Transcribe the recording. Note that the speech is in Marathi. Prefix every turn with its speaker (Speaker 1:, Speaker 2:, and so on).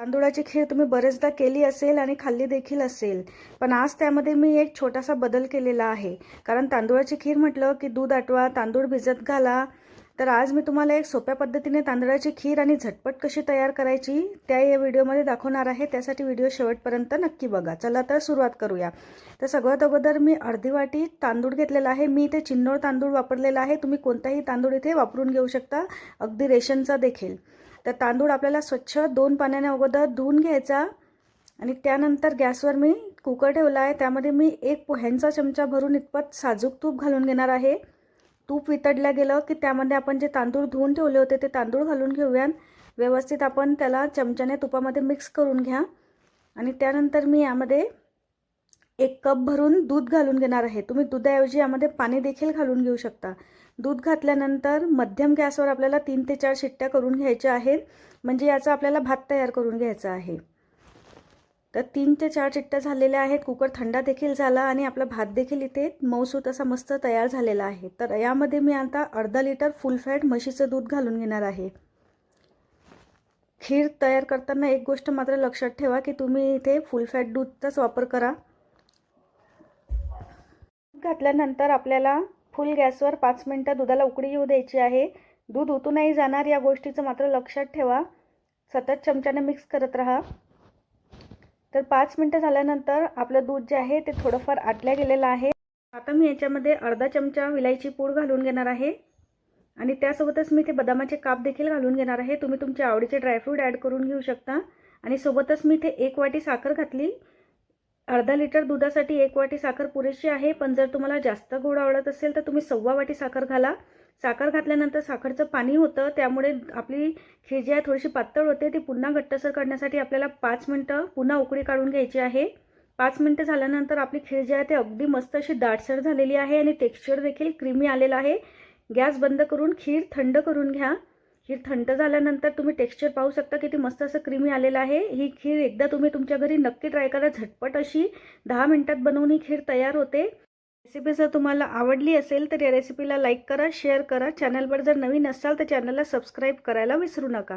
Speaker 1: तांदुळाची खीर तुम्ही बरेचदा केली असेल आणि खाल्ली देखील असेल. पण आज त्यामध्ये मी एक छोटासा बदल केलेला आहे. कारण तांदुळाची खीर म्हटलं की दूध आटवा तांदूळ भिजत घाला. तर आज मी तुम्हाला एक सोप्या पद्धतीने तांदळाची खीर आणि झटपट कशी तयार करायची त्या या व्हिडिओमध्ये दाखवणार आहे. त्यासाठी व्हिडिओ शेवटपर्यंत नक्की बघा. चला तर सुरुवात करूया. तर सगळ्यात अगोदर मी अर्धी वाटी तांदूळ घेतलेला आहे. मी इथे चिन्नोळ तांदूळ वापरलेला आहे. तुम्ही कोणताही तांदूळ इथे वापरून घेऊ शकता. अगदी रेशनचा देखील. तर तांदूळ आपल्याला स्वच्छ दोन पाण्याने अगोदर धुवून घ्यायचा. आणि त्यानंतर गॅसवर मी कुकर ठेवला आहे. त्यामध्ये मी एक पोह्यांचा चमचा भरून इतपत साजूक तूप घालून घेणार आहे. तूप वितळलं गेलं की त्यामध्ये आपण जे तांदूळ धुवून ठेवले होते ते तांदूळ घालून घेऊया. व्यवस्थित आपण त्याला चमच्याने तुपामध्ये मिक्स करून घ्या. आणि त्यानंतर मी यामध्ये एक कप भरून दूध घालून घेणार आहे. तुम्ही दुधाऐवजी यामध्ये पाणी देखील घालून घेऊ शकता. दूध घातल्यानंतर मध्यम गॅसवर आपल्याला तीन ते चार शिट्ट्या करून घ्यायच्या आहेत. म्हणजे याचा आपल्याला भात तयार करून घ्यायचा आहे. तर तीन ते चार चिट्ट्या झालेल्या आहेत. कुकर थंडा देखील झाला आणि आपला भात देखील इथे मऊसूत असा मस्त तयार झालेला आहे. तर यामध्ये मी आता अर्धा लिटर फुल फॅट म्हशीचं दूध घालून घेणार आहे. खीर तयार करताना एक गोष्ट मात्र लक्षात ठेवा की तुम्ही इथे फुल फॅट दूधचाच वापर करा. घातल्यानंतर आपल्याला फुल गॅसवर पाच मिनटं दुधाला उकडी येऊ द्यायची आहे. दूध उतू नाही जाणार या गोष्टीचं मात्र लक्षात ठेवा. सतत चमच्याने मिक्स करत राहा. तर पाच मिनटं झाल्यानंतर आपलं दूध जे आहे ते थोडंफार आटल्या गेलेलं आहे. आता मी याच्यामध्ये अर्धा चमचा विलायची पूड घालून घेणार आहे. आणि त्यासोबतच मी ते बदामाचे काप देखील घालून घेणार आहे. तुम्ही तुमच्या आवडीचे ड्रायफ्रूट ॲड करून घेऊ शकता. आणि सोबतच मी ते एक वाटी साखर घातली. अर्धा लिटर दुधासाठी एक वाटी साखर पुरेशी आहे पण जर तुम्हाला जास्त गोड आवडत असेल तर तुम्ही सव्वा वाटी साखर घाला. साखर घातल्यानंतर साखरचं पाणी होतं त्यामुळे आपली खीर जी आहे थोडीशी पातळ होते. ती पुन्हा घट्टसर करण्यासाठी आपल्याला पाच मिनटं पुन्हा उकळी काढून घ्यायची आहे. पाच मिनटं झाल्यानंतर आपली खीर जी आहे ती अगदी मस्त अशी दाटसर झालेली आहे आणि टेक्स्चर देखील क्रीमी आलेला आहे. गॅस बंद करून खीर थंड करून घ्या. खीर थंड झाल्यानंतर तुम्ही टेक्स्चर पाहू शकता किती मस्त असं क्रीमी आलेलं आहे. ही खीर एकदा तुम्ही तुमच्या घरी नक्की ट्राय करा. झटपट अशी दहा मिनटात बनवून ही खीर तयार होते. रेसिपी जर तुम्हाला आवडली असेल तर या रेसिपीला लाईक करा शेअर करा. चॅनलवर जर नवीन असाल तर चॅनलला सबस्क्राईब करायला विसरू नका.